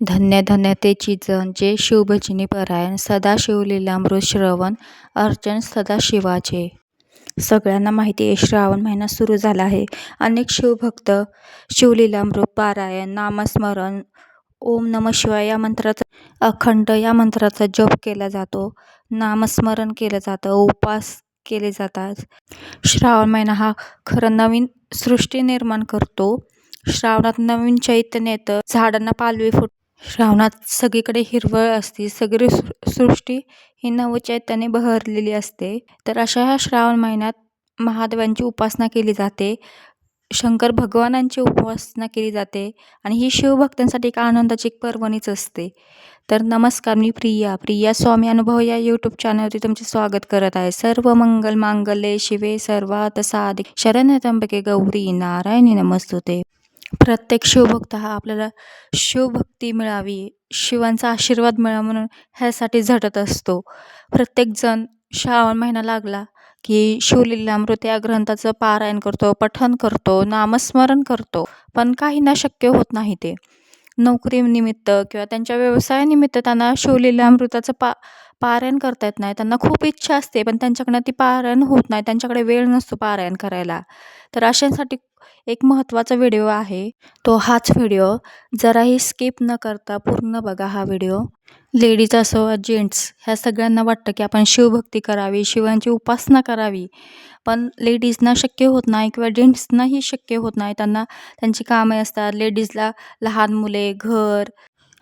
धन्य धन्य ते जण जे शिवभजनी परायण सदा शिवलीलामृत श्रवण अर्चन सदा शिवाचे. सगळ्यांना माहिती आहे श्रावण महिना सुरू झाला आहे. अनेक शिवभक्त शिवलीलामृत पारायण नामस्मरण ओम नम शिवाय या मंत्राचा अखंड या मंत्राचा जप केला जातो. नामस्मरण केलं जातं उपास केले जातात. श्रावण महिना हा खरं नवीन सृष्टी निर्माण करतो. श्रावणात नवीन चैतन्य येतं. झाडांना पालवी फुट श्रावणात सगळीकडे हिरवळ असते सगळी सृ सृष्टी ही नवचैतने बहरलेली असते. तर अशा ह्या श्रावण महिन्यात महादेवांची उपासना केली जाते शंकर भगवानांची उपासना केली जाते आणि ही शिवभक्तांसाठी एक आनंदाची एक पर्वणीच असते. तर नमस्कार मी प्रिया प्रिया स्वामी अनुभव या यूट्यूब चॅनलवरती तुमचे स्वागत करत आहे. सर्व मंगल मांगल्ये शिवे सर्वात साधिक शरण त्र्यंबके गौरी नारायणी नमस्तुते. प्रत्येक शिवभक्त हा आपल्याला शिवभक्ती मिळावी शिवांचा आशीर्वाद मिळावा म्हणून ह्यासाठी झटत असतो. प्रत्येकजण श्रावण महिना लागला की शिवलीलामृत या ग्रंथाचं पारायण करतो पठण करतो नामस्मरण करतो पण काहींना शक्य होत नाही ते. नोकरीनिमित्त किंवा त्यांच्या व्यवसायानिमित्त त्यांना शिवलीलामृताचं पा पारायण करता येत नाही. त्यांना खूप इच्छा असते पण त्यांच्याकडनं ती पारायण होत नाही. त्यांच्याकडे वेळ नसतो पारायण करायला. तर अशांसाठी एक महत्त्वाचा व्हिडिओ आहे. तो हाच व्हिडिओ. जराही स्किप न करता पूर्ण बघा हा व्हिडिओ. लेडीज असो जेंट्स ह्या सगळ्यांना वाटतं की आपण शिवभक्ती करावी शिवांची उपासना करावी. पण लेडीजना शक्य होत नाही किंवा जेंट्सनाही शक्य होत नाही. त्यांना त्यांची कामे असतात. लेडीजला लहान मुले घर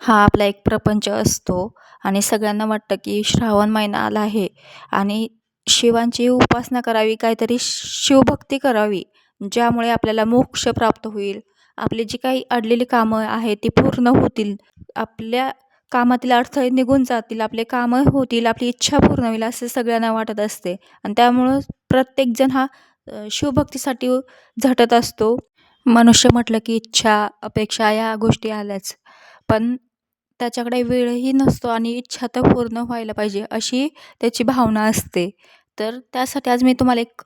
हा आपला एक प्रपंच असतो. आणि सगळ्यांना वाटतं की श्रावण महिना आला आहे. आणि शिवांची उपासना करावी काहीतरी शिवभक्ती करावी. ज्यामुळे आपल्याला मोक्ष प्राप्त होईल. आपली जी काही अडलेली कामं आहेत ती पूर्ण होतील. आपल्या कामातील अडथळे निघून जातील आपले कामं होतील आपली इच्छा पूर्ण होईल असे सगळ्यांना वाटत असते. आणि त्यामुळं प्रत्येकजण हा शिवभक्तीसाठी झटत असतो. मनुष्य म्हटलं की इच्छा अपेक्षा या गोष्टी आल्याच. पण त्याच्याकडे वेळही नसतो आणि इच्छा तर पूर्ण व्हायला पाहिजे अशी त्याची भावना असते. तर त्यासाठी आज मी तुम्हाला एक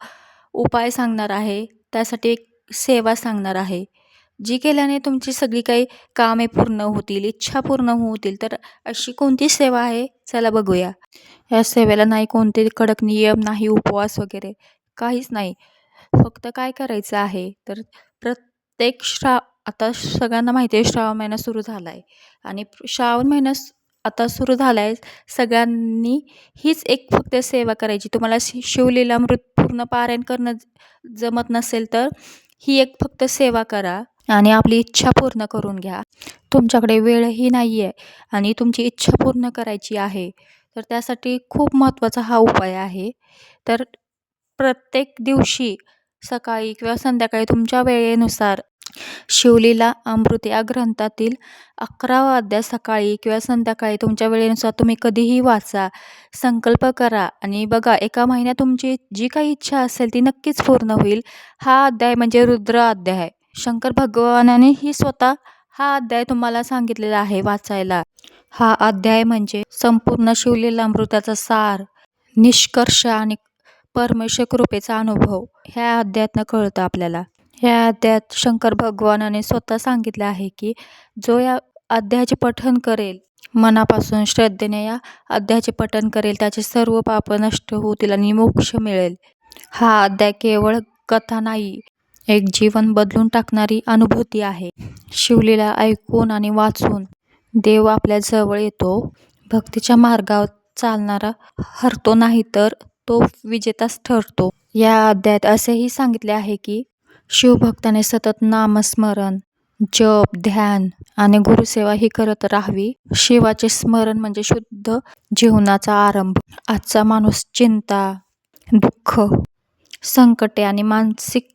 उपाय सांगणार आहे. त्यासाठी एक सेवा सांगणार आहे. जी केल्याने तुमची सगळी काही कामे पूर्ण होतील इच्छा पूर्ण होतील तर अशी कोणती सेवा आहे? चला बघूया. या सेवेला नाही कोणते कडक नियम नाही उपवास वगैरे काहीच नाही. फक्त काय करायचं आहे? तर प्रत्येक श्रा आता सगळ्यांना माहिती आहे श्रावण महिना सुरू झाला आहे आणि श्रावण महिना आता सुरू झाला आहे सगळ्यांनी हीच एक फक्त सेवा करायची. तुम्हाला शि शिवलीलामृत पूर्ण पारायण करणं जमत नसेल तर ही एक फक्त सेवा करा आणि आपली इच्छा पूर्ण करून घ्या. तुमच्याकडे वेळही नाही आहे आणि तुमची इच्छा पूर्ण करायची आहे तर त्यासाठी खूप महत्त्वाचा हा उपाय आहे. तर प्रत्येक दिवशी सकाळी किंवा संध्याकाळी तुमच्या वेळेनुसार शिवलीला अमृत या ग्रंथातील अकरावा अध्याय सकाळी किंवा संध्याकाळी तुमच्या वेळेनुसार तुम्ही कधीही वाचा संकल्प करा आणि बघा एका महिन्यात तुमची जी काही इच्छा असेल ती नक्कीच पूर्ण होईल. हा अध्याय म्हणजे रुद्र अध्याय. शंकर भगवानाने ही स्वतः हा अध्याय तुम्हाला सांगितलेला आहे वाचायला. हा अध्याय म्हणजे संपूर्ण शिवलेला अमृताचा सार निष्कर्ष आणि परमेश्वर कृपेचा अनुभव. ह्या अध्यायातनं कळतं आपल्याला. ह्या अध्यायात शंकर भगवानाने स्वतः सांगितले आहे की जो या अध्यायाचे पठन करेल मनापासून श्रद्धेने या अध्यायाचे पठन करेल त्याचे सर्व पाप नष्ट होतील आणि मोक्ष मिळेल. हा अध्याय केवळ कथा नाही एक जीवन बदलून टाकणारी अनुभूती आहे. शिवलीला ऐकून आणि वाचून देव आपल्या जवळ येतो. भक्तीच्या मार्गावर चालणारा हरतो नाही तर तो विजेताच ठरतो. या अध्यायात असेही सांगितले आहे की शिवभक्ताने सतत नामस्मरण जप ध्यान आणि गुरुसेवा ही करत राहावी. शिवाचे स्मरण म्हणजे शुद्ध जीवनाचा आरंभ. आजचा माणूस चिंता दुःख संकटे आणि मानसिक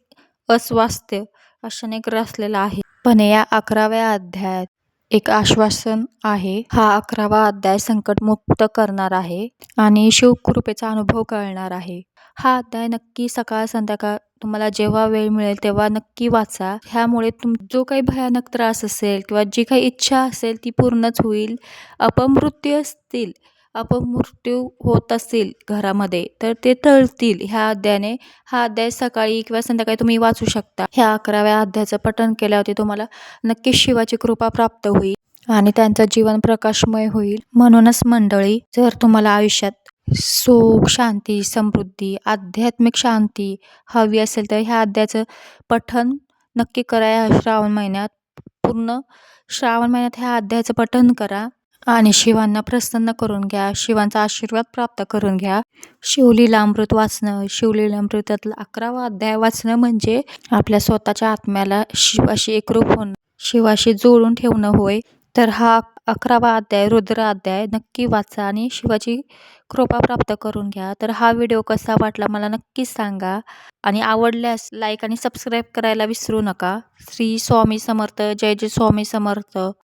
अस्वास्थ्य अशाने ग्रासलेला आहे. पण या अकराव्या अध्यायात एक आश्वासन आहे. हा अकरावा अध्याय संकटमुक्त करणार आहे आणि शिवकृपेचा अनुभव कळणार आहे. हा अध्याय नक्की सकाळ संध्याकाळ तुम्हाला जेव्हा वेळ मिळेल तेव्हा नक्की वाचा. ह्यामुळे तुम जो काही भयानक त्रास असेल किंवा जी काही इच्छा असेल ती पूर्णच होईल. अपमृत्यू असतील अपमृत्यू होत असेल घरामध्ये तर ते टळतील. ह्या अध्यायाने हा अध्याय सकाळी किंवा संध्याकाळी तुम्ही वाचू शकता. ह्या अकराव्या अध्यायाचं पठण केल्यावरती तुम्हाला नक्कीच शिवाची कृपा प्राप्त होईल आणि त्यांचं जीवन प्रकाशमय होईल. म्हणूनच मंडळी जर तुम्हाला आयुष्यात सुख शांती समृद्धी आध्यात्मिक शांती हवी असेल तर ह्या अध्यायाचं पठण नक्की करा. या श्रावण महिन्यात पूर्ण श्रावण महिन्यात ह्या अध्यायाचं पठण करा. आणि शिवांना प्रसन्न करून घ्या. शिवांचा आशीर्वाद प्राप्त करून घ्या. शिवलीलामृत वाचणं शिवलीलामृतातलं अकरावा अध्याय वाचणं म्हणजे आपल्या स्वतःच्या आत्म्याला शिवाशी एकरूप होणं. शिवाशी जोडून ठेवणं होय. तर हा अकरावा अध्याय रुद्र अध्याय नक्की वाचा आणि शिवाची कृपा प्राप्त करून घ्या. तर हा व्हिडिओ कसा वाटला मला नक्कीच सांगा. आणि आवडल्यास लाईक आणि सबस्क्राईब करायला विसरू नका. श्री स्वामी समर्थ. जय जय स्वामी समर्थ.